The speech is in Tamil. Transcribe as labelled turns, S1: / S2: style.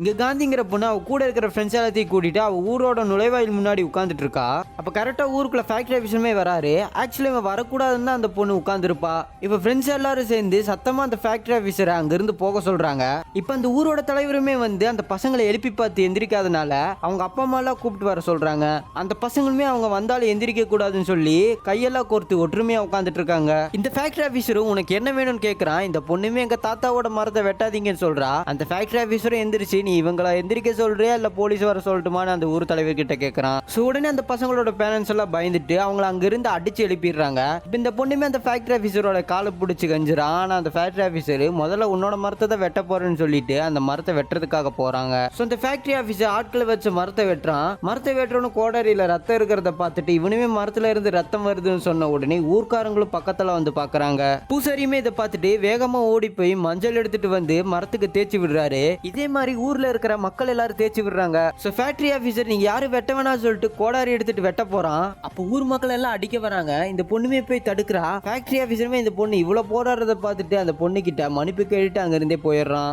S1: இங்கே காந்திங்கிற பொண்ணு அவள் கூட இருக்கிற ஃப்ரெண்ட்ஸ் எல்லாத்தையும் கூட்டிட்டு அவள் ஊரோட நுழைவாயில் முன்னாடி உட்காந்துட்டு இருக்கா. அப்போ கரெக்டாக ஊருக்குள்ள ஃபேக்டரி ஆஃபீஸருமே வராரு. ஆக்சுவலி இவன் வரக்கூடாதுன்னு தான் அந்த பொண்ணு உட்காந்துருப்பா இப்ப ஃப்ரெண்ட்ஸ் எல்லாரும் சேர்ந்து சத்தமாக அந்த ஃபேக்டரி ஆஃபீஸரை அங்கேருந்து போக சொல்கிறாங்க இப்போ அந்த ஊரோட தலைவருமே வந்து அந்த பசங்களை எழுப்பி பார்த்து எந்திரிக்காதனால அவங்க அப்பா அம்மாலாம் கூப்பிட்டு வர சொல்கிறாங்க அந்த பசங்களுமே அவங்க வந்தாலும் எந்திரிக்க கூடாதுன்னு சொல்லி கையெல்லாம் கோர்த்து ஒற்றுமையாக உட்காந்துட்டு இருக்காங்க. இந்த ஃபேக்டரி ஆஃபீஸரும் உனக்கு என்ன வேணும்னு கேட்குறான் இந்த பொண்ணுமே எங்கள் தாத்தாவோட மரத்தை வெட்டாதீங்கன்னு சொல்கிறா அந்த ஃபேக்டரி ஆஃபீஸரும் எந்திரிச்சு நீ இவங்கள எந்திரிக்க சொல்றியா இல்ல போலீஸ் வர சொல்லட்டுமான்னு அந்த ஊர் தலைவர் கிட்ட கேக்குறான். ஸோ உடனே அந்த பசங்களோட பேரண்ட்ஸ் எல்லாம் பயந்துட்டு அவங்கள அங்கிருந்து அடிச்சு எழுப்பிடுறாங்க. இப்ப இந்த பொண்ணுமே அந்த ஃபேக்டரி ஆஃபீஸரோட காலை பிடிச்சி கஞ்சுறான் ஆனா அந்த ஃபேக்டரி ஆஃபீஸர் முதல்ல உன்னோட மரத்தை தான் வெட்ட போறேன்னு சொல்லிட்டு அந்த மரத்தை வெட்டுறதுக்காக போறாங்க. ஸோ அந்த ஃபேக்டரி ஆஃபீஸர் ஆட்களை வச்சு மரத்தை வெட்டுறான். மரத்தை வெட்டுறோன்னு கோடாரியில ரத்தம் இருக்கிறத பார்த்துட்டு இவனுமே மரத்துல இருந்து ரத்தம் வருதுன்னு சொன்ன உடனே ஊர்க்காரங்களும் பக்கத்துல வந்து பாக்குறாங்க. பூசாரியுமே இதை பார்த்துட்டு வேகமா ஓடி போய் மஞ்சள் எடுத்துட்டு வந்து மரத்துக்கு தேய்ச்சி விடுறாரு. இதே மாதிரி ஊர்ல இருக்கிற மக்கள் எல்லாரும் தேய்ச்சி விடுறாங்க. ஸோ ஃபேக்டரி ஆஃபீஸர் நீங்க யாரும் வெட்ட வேணாம்னு சொல்லிட்டு கோடாரி எடுத்துட்டு வெட்ட போறான். அப்போ ஊர் மக்கள் எல்லாம் அடிக்க வராங்க. இந்த பொண்ணுமே போய் தடுக்கிறா. ஃபேக்டரி ஆஃபீஸருமே இந்த பொண்ணு இவ்வளவு போராடுறத பார்த்துட்டு அந்த பொண்ணு கிட்ட மன்னிப்பு கேட்டுட்டு அங்க இருந்தே போயிடுறான்.